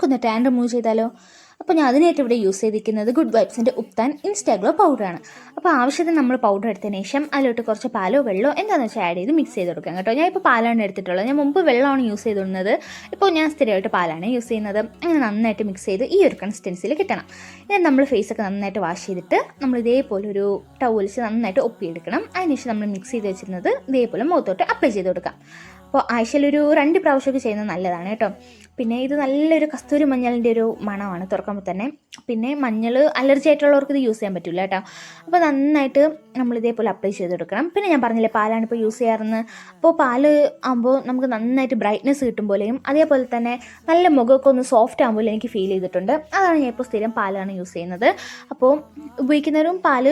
നമുക്കൊന്ന് tan remove ചെയ്താലോ? അപ്പോൾ ഞാൻ അതിനായിട്ട് ഇവിടെ യൂസ് ചെയ്തിരിക്കുന്നത് ഗുഡ് വൈബ്സിന്റെ ഉപ്താൻ ഇൻസ്റ്റാഗ്ലോ പൗഡറാണ് അപ്പോൾ ആവശ്യത്തിന് നമ്മൾ പൗഡർ എടുത്തതിന് ശേഷം അതിലോട്ട് കുറച്ച് പാലോ വെള്ളമോ എന്താണെന്ന് വെച്ചാൽ ആഡ് ചെയ്ത് മിക്സ് ചെയ്ത് കൊടുക്കാം കേട്ടോ. ഞാൻ ഇപ്പോൾ പാലാണ് എടുത്തിട്ടുള്ളത്. ഞാൻ മുമ്പ് വെള്ളമാണ് യൂസ് ചെയ്തിരുന്നത്. ഇപ്പോൾ ഞാൻ സ്ഥിരമായിട്ട് പാലാണ് യൂസ് ചെയ്യുന്നത്. അങ്ങനെ നന്നായിട്ട് മിക്സ് ചെയ്ത് ഈ ഒരു കൺസിസ്റ്റൻസിയിൽ കിട്ടണം. ഇനി നമ്മൾ ഫേസൊക്കെ നന്നായിട്ട് വാഷ് ചെയ്തിട്ട് നമ്മൾ ഇതേപോലെ ഒരു ടവലിച്ച് നന്നായിട്ട് ഒപ്പിയെടുക്കണം. അതിനുശേഷം നമ്മൾ മിക്സ് ചെയ്ത് വെച്ചിരുന്നത് ഇതേപോലെ മുഖത്തോട്ട് അപ്ലൈ ചെയ്ത് കൊടുക്കാം. അപ്പോൾ ആഴ്ചയിൽ ഒരു രണ്ട് പ്രാവശ്യമൊക്കെ ചെയ്യുന്നത് നല്ലതാണ് കേട്ടോ. പിന്നെ ഇത് നല്ലൊരു കസ്തൂരി മഞ്ഞളിന്റെ ഒരു മണമാണ് തുറക്കുമ്പോൾ തന്നെ. പിന്നെ മഞ്ഞൾ അലർജി ആയിട്ടുള്ളവർക്ക് ഇത് യൂസ് ചെയ്യാൻ പറ്റില്ല കേട്ടോ. അപ്പോൾ നന്നായിട്ട് നമ്മൾ ഇതേപോലെ അപ്ലൈ ചെയ്ത് കൊടുക്കണം പിന്നെ ഞാൻ പറഞ്ഞില്ലേ പാലാണ് ഇപ്പോൾ യൂസ് ചെയ്യാറെന്ന് അപ്പോൾ പാൽ ആകുമ്പോൾ നമുക്ക് നന്നായിട്ട് ബ്രൈറ്റ്നെസ് കിട്ടും പോലെയും അതേപോലെ തന്നെ നല്ല മുഖമൊക്കെ ഒന്ന് സോഫ്റ്റ് ആകുമ്പോൾ എനിക്ക് ഫീൽ ചെയ്തിട്ടുണ്ട്. അതാണ് ഞാൻ ഇപ്പോൾ സ്ഥിരം പാലാണ് യൂസ് ചെയ്യുന്നത്. അപ്പോൾ ഉപയോഗിക്കുന്നവരും പാൽ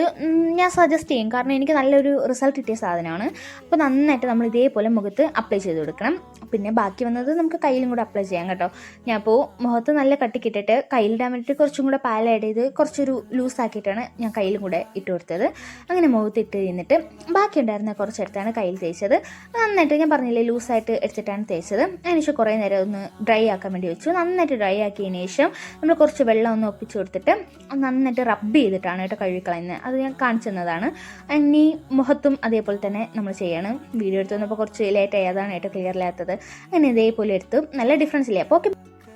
ഞാൻ സജസ്റ്റ് ചെയ്യും. കാരണം എനിക്ക് നല്ലൊരു റിസൾട്ട് കിട്ടിയ സാധനമാണ്. അപ്പോൾ നന്നായിട്ട് നമ്മൾ ഇതേപോലെ മുഖത്ത് അപ്ലൈ ചെയ്ത് കൊടുക്കണം പിന്നെ ബാക്കി വന്നത് നമുക്ക് കയ്യിലും കൂടെ അപ്ലൈ ചെയ്യാം കേട്ടോ. ഞാൻ അപ്പോൾ മുഖത്ത് നല്ല കട്ടിക്കിട്ടിട്ട് കയ്യിലിടാൻ വേണ്ടിയിട്ട് കുറച്ചും കൂടെ പാൽ ആഡ് ചെയ്ത് കുറച്ചൊരു ലൂസ് ആക്കിയിട്ടാണ് ഞാൻ കയ്യിലും കൂടെ ഇട്ട് കൊടുത്തത്. അങ്ങനെ മുഖത്ത് ഇട്ട് കഴിഞ്ഞിട്ട് ബാക്കി ഉണ്ടായിരുന്ന കുറച്ചെടുത്താണ് കയ്യിൽ തേച്ചത്. നന്നായിട്ട് ഞാൻ പറഞ്ഞില്ലേ ലൂസായിട്ട് എടുത്തിട്ടാണ് തേച്ചത്. അതിനുശേഷം കുറേ നേരം ഒന്ന് ഡ്രൈ ആക്കാൻ വേണ്ടി വെച്ചു. നന്നായിട്ട് ഡ്രൈ ആക്കിയതിന് ശേഷം നമ്മൾ കുറച്ച് വെള്ളം ഒന്ന് ഒപ്പിച്ച് കൊടുത്തിട്ട് നന്നായിട്ട് റബ്ബ് ചെയ്തിട്ടാണ് കേട്ടോ കഴുകിക്കളയുന്നത്. അത് ഞാൻ കാണിച്ചു തന്നതാണ്. ഇനി മുഖത്തും അതേപോലെ തന്നെ നമ്മൾ ചെയ്യണം. വീഡിയോ എടുത്ത് വന്നപ്പോൾ കുറച്ച് ലേറ്റ് ആയതാണ് കേട്ടോ ക്ലിയർ ഇല്ലാത്തത് അങ്ങനെ ഇതേപോലെ എടുത്ത്. നല്ല ഡിഫറൻസ് ഇല്ലേ? അപ്പോൾ ഓക്കെ